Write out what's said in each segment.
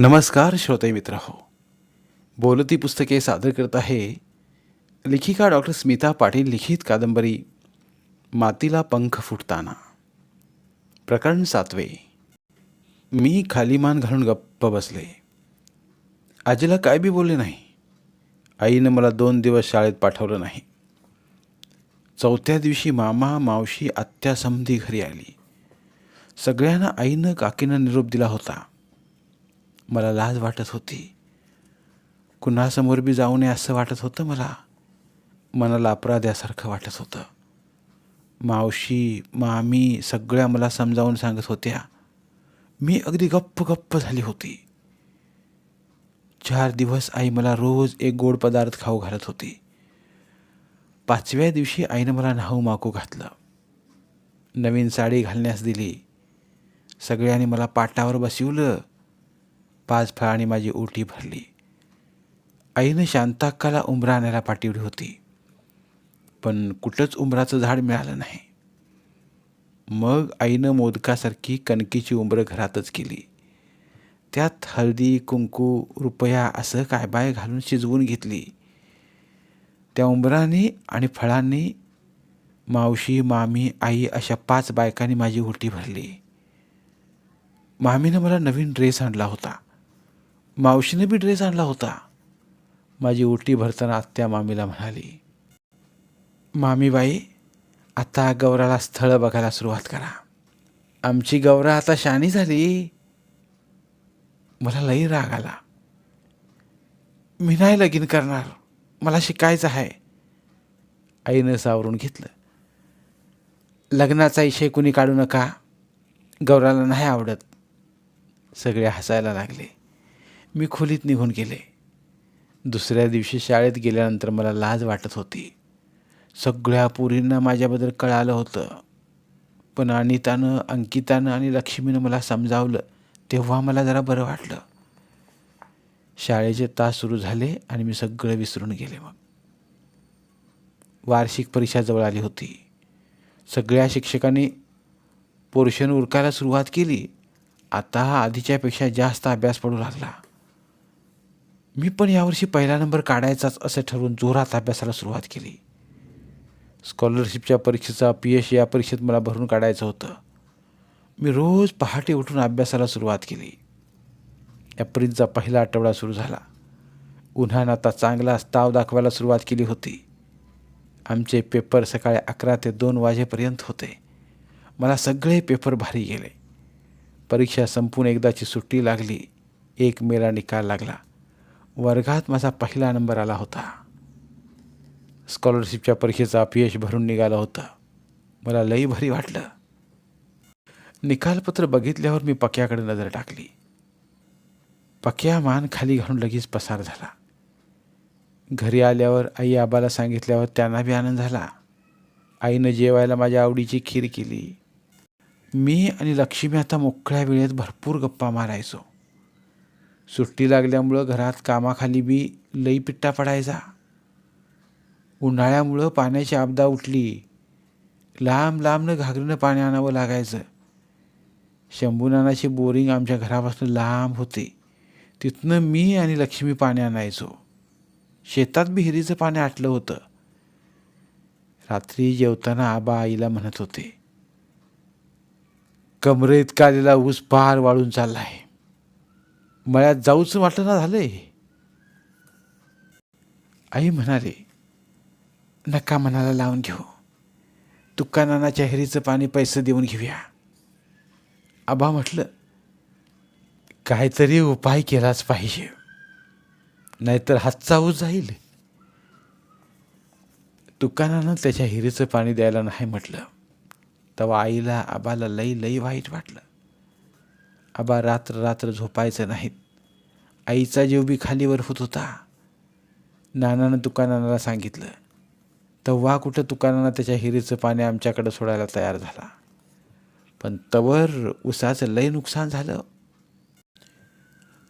नमस्कार श्रोते मित्र हो. बोलती पुस्तके सादर करत आहे लेखिका डॉक्टर स्मिता पाटील लिखित कादंबरी मातीला पंख फुटताना. प्रकरण सातवे. मी खाली मान घालून गप्प बसले. आजीला काय बी बोलले नाही. आईनं मला दोन दिवस शाळेत पाठवलं नाही. चौथ्या दिवशी मामा मावशी आत्या समधी घरी आली. सगळ्यांना आईनं काकीनं निरोप दिला होता. मला लाज वाटत होती. कुणासमोर बी जाऊ नये असं वाटत होतं मला. मनाला अपराध्यासारखं वाटत होतं. मावशी मामी सगळ्या मला समजावून सांगत होत्या. मी अगदी गप्प गप्प झाली होती. चार दिवस आई मला रोज एक गोड पदार्थ खाऊ घालत होती. पाचव्या दिवशी आईनं मला न्हाऊ माकू घातलं. नवीन साडी घालण्यास दिली. सगळ्यांनी मला पाटावर बसवलं. पाच फळांनी माझी ओटी भरली. आईनं शांताक्काला उंबरा आणायला पाठवली होती. पण कुठंच उंबराचं झाड मिळालं नाही. मग आईनं मोदकासारखी कणकीची उंबरं घरातच केली. त्यात हळदी कुंकू रुपया असं काय बाय घालून शिजवून घेतली. त्या उंबराने आणि फळांनी मावशी मामी आई अशा पाच बायकांनी माझी ओटी भरली. मामीनं मला नवीन ड्रेस आणला होता. मावशीने बी ड्रेस आणला होता. माझी ओटी भरताना आत्या मामीला म्हणाली मामीबाई आता गौराला स्थळ बघायला सुरुवात करा. आमची गौरा आता शानी झाली. मला लई राग आला. मी नाही लगीन करणार. मला शिकायचं आहे. आईनं सावरून घेतलं. लग्नाचा इशय कुणी काढू नका. गौराला नाही आवडत. सगळे हसायला लागले. मी खोलीत निघून गेले. दुसऱ्या दिवशी शाळेत गेल्यानंतर मला लाज वाटत होती. सगळ्या पुरींना माझ्याबद्दल कळालं होतं. पण अनितानं अंकितानं आणि लक्ष्मीनं मला समजावलं. तेव्हा मला जरा बरं वाटलं. शाळेचे तास सुरू झाले आणि मी सगळं विसरून गेले मग. वार्षिक परीक्षा जवळ आली होती. सगळ्या शिक्षकांनी पोर्शन उरकायला सुरुवात केली. आता आधीच्यापेक्षा जास्त अभ्यास पडू लागला. मी पण यावर्षी पहिला नंबर काढायचाच असं ठरवून जोरात अभ्यासाला सुरुवात केली. स्कॉलरशिपच्या परीक्षेचा पी एच या परीक्षेत मला भरून काढायचं होतं. मी रोज पहाटे उठून अभ्यासाला सुरुवात केली. एप्रिलचा पहिला आठवडा सुरू झाला. उन्हानं आता चांगलाच ताव दाखवायला सुरुवात केली होती. आमचे पेपर सकाळी अकरा ते दोन वाजेपर्यंत होते. मला सगळे पेपर भारी गेले. परीक्षा संपून एकदाची सुट्टी लागली. एक मेला निकाल लागला. वर्गात माझा पहिला नंबर आला होता. स्कॉलरशिपच्या परीक्षेचा अपयश भरून निघालं होतं. मला लई भारी वाटलं. निकालपत्र बघितल्यावर मी पक्याकडे नजर टाकली. पक्या मान खाली घालून लगेच पसार झाला. घरी आल्यावर आई आबाला सांगितल्यावर त्यांना बी आनंद झाला. आईनं जेवायला माझ्या आवडीची खीर केली. मी आणि लक्ष्मी आता मोकळ्या वेळेत भरपूर गप्पा मारायचो. सुट्टी लागल्यामुळं घरात कामाखाली बी लई पिट्टा पडायचा. उन्हाळ्यामुळं पाण्याची आपदा उठली. लांब लांबनं घागरीनं पाणी आणावं लागायचं. शंभूनानाची बोरिंग आमच्या घरापासून लांब होते. तिथनं मी आणि लक्ष्मी पाणी आणायचो. शेतात विहिरीचं पाणी आटलं होतं. रात्री जेवताना आबा आईला म्हणत होते कमरेत कालेला ऊस पार वाळून चालला आहे मळ्यात जाऊच झालं झालंय. आई म्हणाले नका मनाला लावून घेऊ. तुकानाना चेहरीचं पाणी पैसे देऊन घेऊया. आबा म्हटलं काहीतरी उपाय केलाच पाहिजे. नाहीतर हातचा जाईल. तुकानानं त्याच्या हिरीचं पाणी द्यायला नाही म्हटलं. तेव्हा आईला आबाला लई लई वाईट वाटलं. आबा रात्र रात्र झोपायचं नाहीत. आईचा जीव बी खालीवर होत होता. नानानं दुकानाला सांगितलं तेव्हा कुठं दुकानानं त्याच्या हिरीचं पाणी आमच्याकडं सोडायला तयार झाला. पण तवर उसाचं लय नुकसान झालं.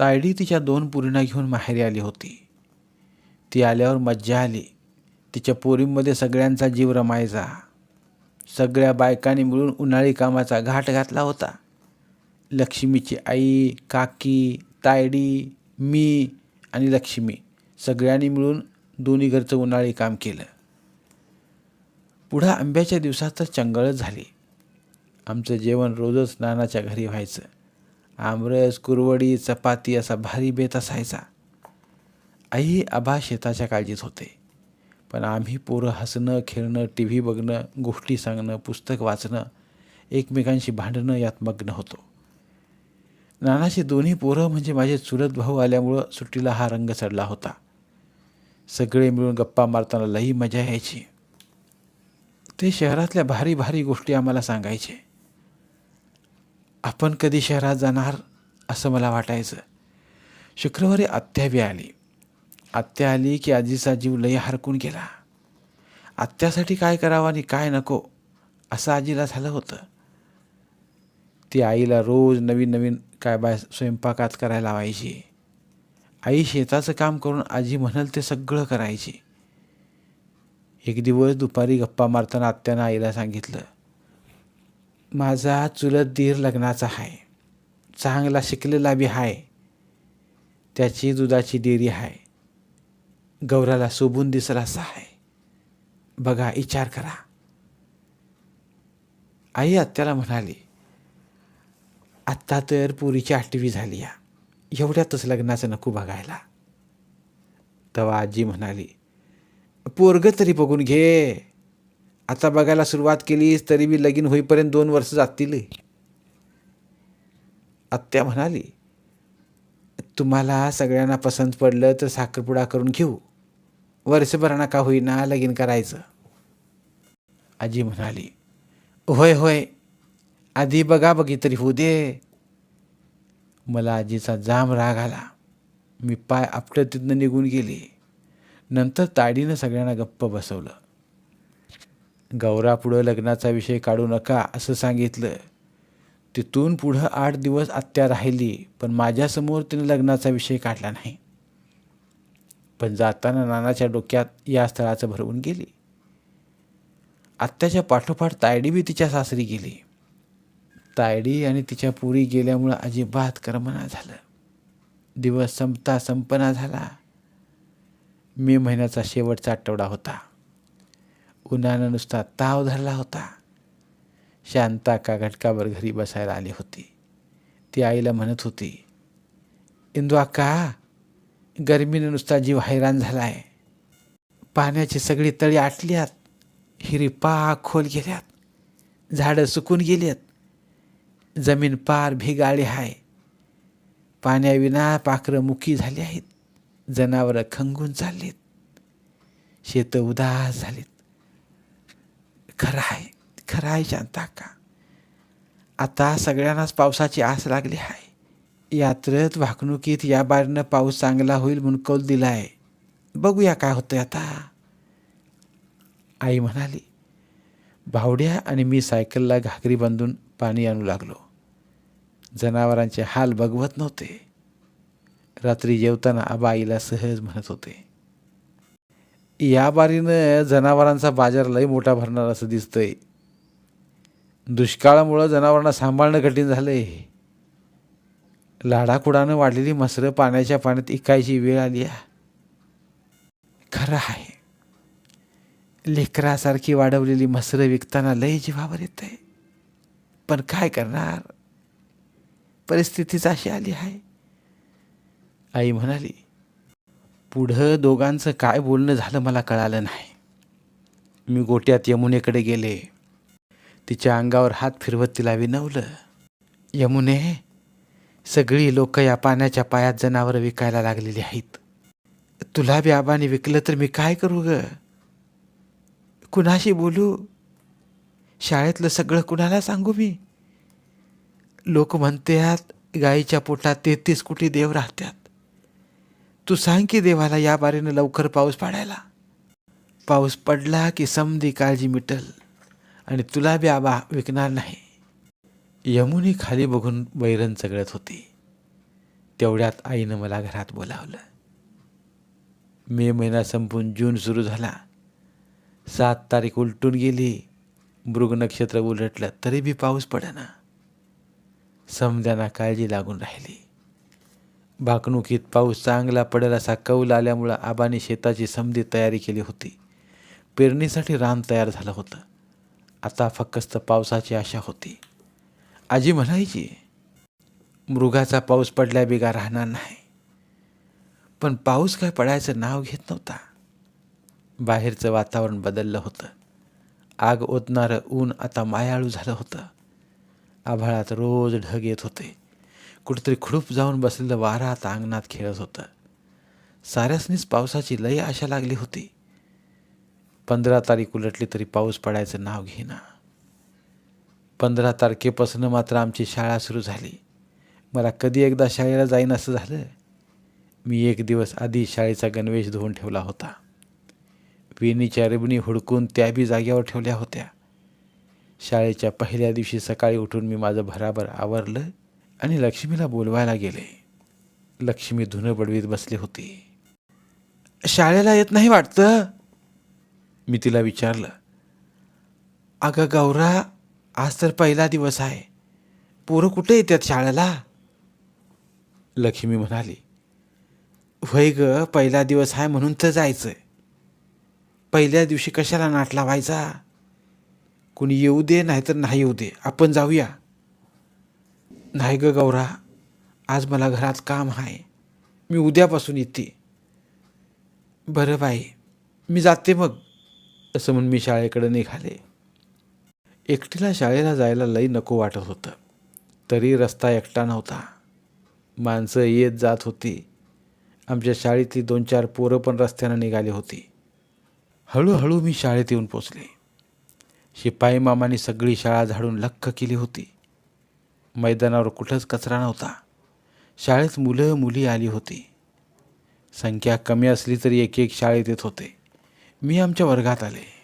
तायडी तिच्या दोन पुरींना घेऊन माहेरी आली होती. ती आल्यावर मज्जा आली. तिच्या पोरींमध्ये सगळ्यांचा जीव रमायचा. सगळ्या बायकांनी मिळून उन्हाळी कामाचा घाट घातला होता. लक्ष्मीची आई काकी तायडी मी आणि लक्ष्मी सगळ्यांनी मिळून दोन्ही घरचं उन्हाळी काम केलं. पुढं आंब्याच्या दिवसात तर चंगळच झाली. आमचं जेवण रोजच नानाच्या घरी व्हायचं. आमरस कुरवडी चपाती असा भारी बेत असायचा. आई आबा शेताच्या काळजीत होते. पण आम्ही पोरं हसणं खेळणं टी व्ही बघणं गोष्टी सांगणं पुस्तक वाचणं एकमेकांशी भांडणं यात मग्न होतो. नानाची दोन्ही पोरं म्हणजे माझे चुलत भाऊ आल्यामुळं सुट्टीला हा रंग चढला होता. सगळे मिळून गप्पा मारताना लई मजा यायची. ते शहरातल्या भारी भारी गोष्टी आम्हाला सांगायचे. आपण कधी शहरात जाणार असं मला वाटायचं. शुक्रवारी आत्यावी आली. आत्या आली की आजीचा जीव लई हरकून गेला. आत्यासाठी काय करावं आणि काय नको असं आजीला झालं होतं. ती आईला रोज नवीन नवीन काय बाय स्वयंपाकात करायला लावायची. आई शेताचं काम करून आजी म्हणाल ते सगळं करायची. एक दिवस दुपारी गप्पा मारताना आत्यानं आईला सांगितलं माझा चुलत दीर लग्नाचा आहे चांगला शिकलेला बी आहे त्याची दुधाची डेअरी आहे गौराला शोभून दिसला असा आहे बघा विचार करा. आई आत्याला म्हणाली आत्ता तर पुरीची आठवी झाली या. एवढ्यातच लग्नाचं नको बघायला. तेव्हा आजी म्हणाली पोरग तरी बघून घे. आता बघायला सुरुवात केलीस तरी मी लगीन होईपर्यंत दोन वर्ष जातील. आत्या म्हणाली तुम्हाला सगळ्यांना पसंत पडलं तर साखरपुडा करून घेऊ. वर्षभर का होईना लगीन करायचं. आजी म्हणाली होय होय. आधी बघा बघी तरी होऊ दे. मला आजीचा जाम राग आला. मी पाय आपटत तिथनं निघून गेले. नंतर ताडीनं सगळ्यांना गप्प बसवलं. गौरापुढं लग्नाचा विषय काढू नका असं सांगितलं. तिथून पुढं आठ दिवस आत्या राहिली पण माझ्यासमोर तिने लग्नाचा विषय काढला नाही. पण जाताना नानाच्या डोक्यात या स्थळाचं भरवून गेली. आत्याच्या पाठोपाठ तायडी बी तिच्या सासरी गेली. तायडी आणि तिच्या पुरी गेल्यामुळं अजिबात करमना झालं. दिवस संपता संपना झाला. मे महिन्याचा शेवटचा आठवडा होता. उन्हानं नुसता ताव धरला होता. शांता का घटकाभर घरी बसायला आली होती. ती आईला म्हणत होती इंदू अक्का गरमीनं नुसता जीव हैराण झाला आहे पाण्याची सगळी तळी आटल्यात हिरी पाक खोल गेल्यात. झाडं सुकून गेल्यात. जमीन पार भिगाळी आहे पाण्याविना पाखरं मुकी झाली आहेत. जनावरं खंगून चाललीत. शेतं उदास झालीत. खरं आहे खरं आहे शांता का? आता सगळ्यांनाच पावसाची आस लागली आहे यात्रेत वाकणुकीत या बारीनं पाऊस चांगला होईल म्हणून कौल दिला आहे बघूया काय होतंय आता. आई म्हणाली भावड्या आणि मी सायकलला घागरी बांधून पाणी आणू लागलो. जनावरांचे हाल बघवत नव्हते. रात्री जेवताना आबाईला सहज म्हणत होते या बारीनं जनावरांचा बाजार लय मोठा भरणार असं दिसतंय. दुष्काळामुळं जनावरांना सांभाळणं कठीण झालंय. लाडाकुडानं वाढलेली मसरं पाण्याच्या पाण्यात इकायची वेळ आली खरं आहे. लेकरासारखी वाढवलेली मसरं विकताना लय जीवावर येत आहे पण काय करणार? परिस्थितीच अशी आली आहे. आई म्हणाली पुढं दोघांचं काय बोलणं झालं मला कळालं नाही. मी गोट्यात यमुनेकडे गेले. तिच्या अंगावर हात फिरवत तिला विनवलं यमुने सगळी लोक या पाण्याच्या पायात जनावरं विकायला लागलेली आहेत. तुला बी आबाने विकलं तर मी काय करू ग? कुणाशी बोलू? शाळेतलं सगळं कुणाला सांगू मी? लोक म्हणतात गाईच्या पोटात तेहतीस कोटी देव राहतात. तू सांग की देवाला या बारीनं लवकर पाऊस पाडायला. पाऊस पडला की समधी काळजी मिटल आणि तुला बी आबा विकणार नाही. यमुनी खाली बघून वैरण चगळत होती. तेवढ्यात आईनं मला घरात बोलावलं. मे महिना संपून जून सुरू झाला. सात तारीख उलटून गेली. मृग नक्षत्र उलटलं तरी बी पाऊस पडेना. समद्यांना काळजी लागून राहिली. भाकणुकीत पाऊस चांगला पडेल असा कौल आल्यामुळं आबाने शेताची समधी तयारी केली होती. पेरणीसाठी रान तयार झालं होतं. आता फक्त पावसाची आशा होती. आजी म्हणायची मृगाचा पाऊस पडल्या बिगा राहणार नाही. पण पाऊस काय पडायचं नाव घेत नव्हता. बाहेरचं वातावरण बदललं होतं. आग ओतणारं ऊन आता मायाळू झालं होतं. आभाळात रोज ढग येत होते. कुठेतरी खुडूप जाऊन बसलेलं वारा आता अंगणात खेळत होतं. साऱ्यासनीच पावसाची लय आशा लागली होती. पंधरा तारीख उलटली तरी पाऊस पडायचं नाव घेना पंधरा तारखेपासून मात्र आमची शाळा सुरू झाली. मला कधी एकदा शाळेला जाईन असं झालं. मी एक दिवस आधी शाळेचा गणवेश धुवून ठेवला होता. वेणीच्या रिबणी हुडकून त्या बी जाग्यावर ठेवल्या होत्या. शाळेच्या पहिल्या दिवशी सकाळी उठून मी माझं भराभर आवरलं आणि लक्ष्मीला बोलवायला गेले. लक्ष्मी धुनं बडवीत बसली होती. शाळेला येत नाही वाटतं? मी तिला विचारलं. अगं गौरा आज तर पहिला दिवस आहे. पोरं कुठे येतात शाळेला? लक्ष्मी म्हणाली. होय ग पहिला दिवस आहे म्हणून तर जायचं पहिल्या दिवशी कशाला नाट लावायचा? कुणी येऊ दे नाहीतर नाही येऊ दे. आपण जाऊया. नाही ग गौरा आज मला घरात काम आहे. मी उद्यापासून येते. बरं बाई मी जाते मग. असं म्हणून मी शाळेकडे निघाले. एकटीला शाळेला जायला लई नको वाटत होतं. तरी रस्ता एकटा नव्हता. माणसं येत जात होती. आमच्या शाळेतली दोन चार पोरं पण रस्त्यानं निघाली होती. हळूहळू मी शाळेत येऊन पोचले. शिपाई मामाने सगळी शाळा झाडून लख्ख केली होती. मैदानावर कुठंच कचरा नव्हता. शाळेत मुलं मुली आली होती. संख्या कमी असली तरी एक एक शाळेत येत होते. मी आमच्या वर्गात आले.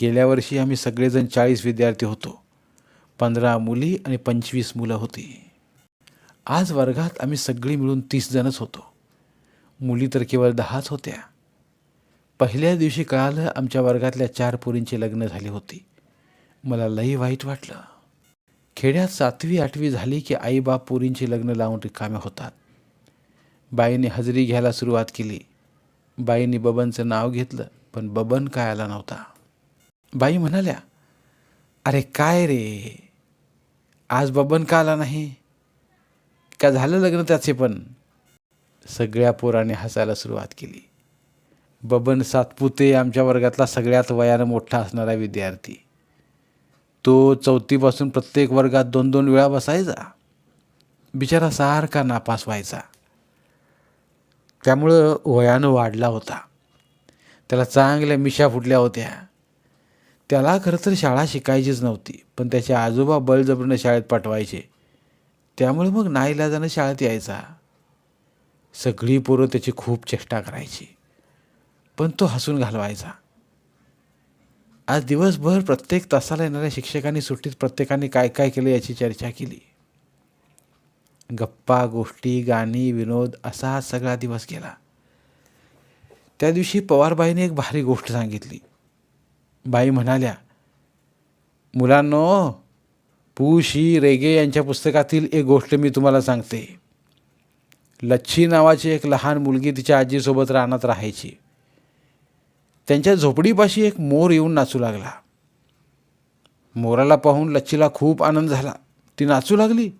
गेल्या वर्षी आम्ही सगळेजण चाळीस विद्यार्थी होतो. पंधरा मुली आणि पंचवीस मुलं होती. आज वर्गात आम्ही सगळी मिळून तीस जणच होतो. मुली तर केवळ दहाच होत्या. पहिल्या दिवशी कळालं आमच्या वर्गातल्या चार पोरींची लग्न झाली होती. मला लई वाईट वाटलं. खेड्यात सातवी आठवी झाली की आईबाप पोरींची लग्न लावून रिकाम्या होतात. बाईने हजेरी घ्यायला सुरुवात केली. बाईने बबनचं नाव घेतलं पण बबन काय आला नव्हता. बाई म्हणाल्या अरे काय रे? आज बबन का आला नाही? का झालं लग्न त्याचे पण? सगळ्या पोराने हसायला सुरुवात केली. बबन सातपुते आमच्या वर्गातला सगळ्यात वयानं मोठा असणारा विद्यार्थी. तो चौथीपासून प्रत्येक वर्गात दोन दोन वेळा बसायचा. बिचारा सारखा नापास व्हायचा. त्यामुळं वयानं वाढला होता. त्याला चांगल्या मिशा फुटल्या होत्या. त्याला खरं तर शाळा शिकायचीच नव्हती पण त्याचे आजोबा बळजबरीनं शाळेत पाठवायचे. त्यामुळे मग नाईलाजानं शाळेत यायचा. सगळी पोरं त्याची खूप चेष्टा करायची. पण तो हसून घालवायचा. आज दिवसभर प्रत्येक तासाला येणाऱ्या शिक्षकांनी सुट्टीत प्रत्येकाने काय काय केलं याची चर्चा केली. गप्पा गोष्टी गाणी विनोद असा सगळा दिवस गेला. त्या दिवशी पवारबाईने एक भारी गोष्ट सांगितली. बाई म्हणाल्या मुलांनो पु शी रेगे यांच्या पुस्तकातील एक गोष्ट मी तुम्हाला सांगते. लच्छी नावाची एक लहान मुलगी तिच्या आजीसोबत रानात राहायची. त्यांच्या झोपडीपाशी एक मोर येऊन नाचू लागला. मोराला पाहून लच्छीला खूप आनंद झाला. ती नाचू लागली.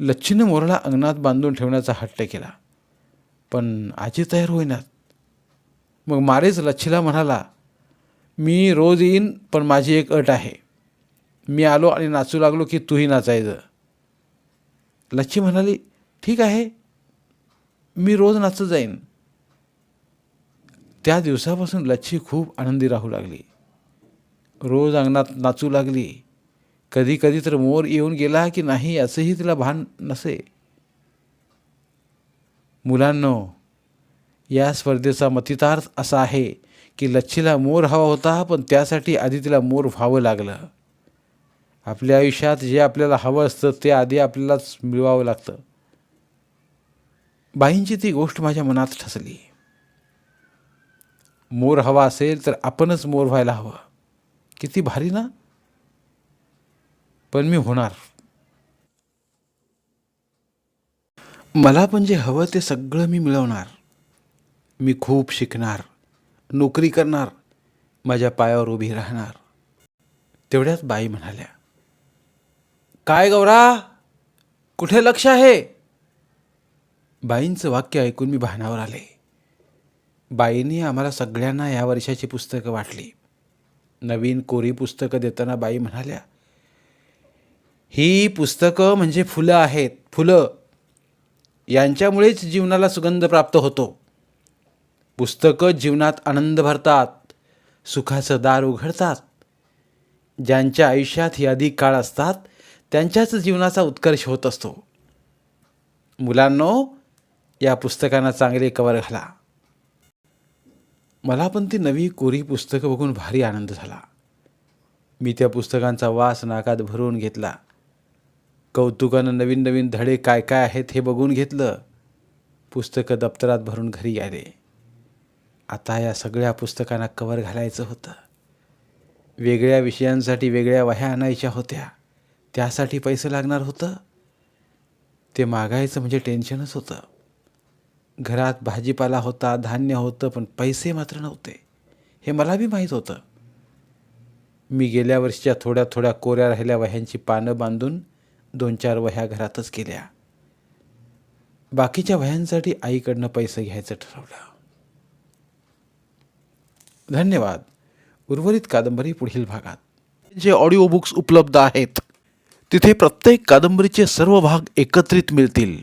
लच्छीनं मोराला अंगणात बांधून ठेवण्याचा हट्ट केला. पण आजी तयार होईनात. मग मारेच लच्छीला म्हणाला मी रोज येईन पण माझी एक अट आहे. मी आलो आणि नाचू लागलो की तूही नाचायचं. लच्छी म्हणाली ठीक आहे. मी रोज नाचत जाईन. त्या दिवसापासून लच्छी खूप आनंदी राहू लागली. रोज अंगणात नाचू लागली. कधी कधी तर मोर येऊन गेला की नाही असंही तिला भान नसे. मुलांनो या स्पर्धेचा मतितार्थ असा आहे की लच्छीला मोर हवा होता पण त्यासाठी आधी तिला मोर व्हावं लागलं. आपल्या आयुष्यात जे आपल्याला हवं असतं ते आधी आपल्यालाच मिळवावं लागतं. बाईंची ती गोष्ट माझ्या मनात ठसली. मोर हवा असेल तर आपणच मोर व्हायला हवं. किती भारी ना? पण मी होणार. मला पण जे हवं ते सगळं मी मिळवणार. मी खूप शिकणार. नोकरी करणार. माझ्या पायावर उभी राहणार. तेवढ्याच बाई म्हणाल्या काय गौरा? कुठे लक्ष आहे? बाईंचं वाक्य ऐकून मी भानावर आले. बाईंनी आम्हाला सगळ्यांना या वर्षाची पुस्तकं वाटली. नवीन कोरी पुस्तकं देताना बाई म्हणाल्या ही पुस्तकं म्हणजे फुलं आहेत फुलं. यांच्यामुळेच जीवनाला सुगंध प्राप्त होतो. पुस्तकं जीवनात आनंद भरतात सुखाचं दार उघडतात. ज्यांच्या आयुष्यात ही अधिक काळ असतात त्यांच्याच जीवनाचा उत्कर्ष होत असतो. मुलांनो या पुस्तकांना चांगले कवर घाला. मला पण ती नवी कोरी पुस्तकं बघून भारी आनंद झाला. मी त्या पुस्तकांचा वास नाकात भरून घेतला. कौतुकानं नवीन नवीन धडे काय काय आहेत हे बघून घेतलं. पुस्तकं दप्तरात भरून घरी आले. आता या सगळ्या पुस्तकांना कवर घालायचं होतं. वेगळ्या विषयांसाठी वेगळ्या वह्या आणायच्या होत्या. त्यासाठी पैसे लागणार होतं. ते मागायचं म्हणजे टेन्शनच होतं. घरात भाजीपाला होता धान्य होतं पण पैसे मात्र नव्हते. हे मला बी माहीत होतं. मी गेल्या वर्षीच्या थोड्या थोड्या कोऱ्या राहिल्या वह्यांची पानं बांधून दोन चार वह्या घरातच केल्या. बाकीच्या वह्यांसाठी आईकडनं पैसे घ्यायचं ठरवलं. धन्यवाद. उर्वरित कादंबरी पुढील भागात. जे ऑडिओ बुक्स उपलब्ध आहेत तिथे प्रत्येक कादंबरीचे सर्व भाग एकत्रित मिळतील.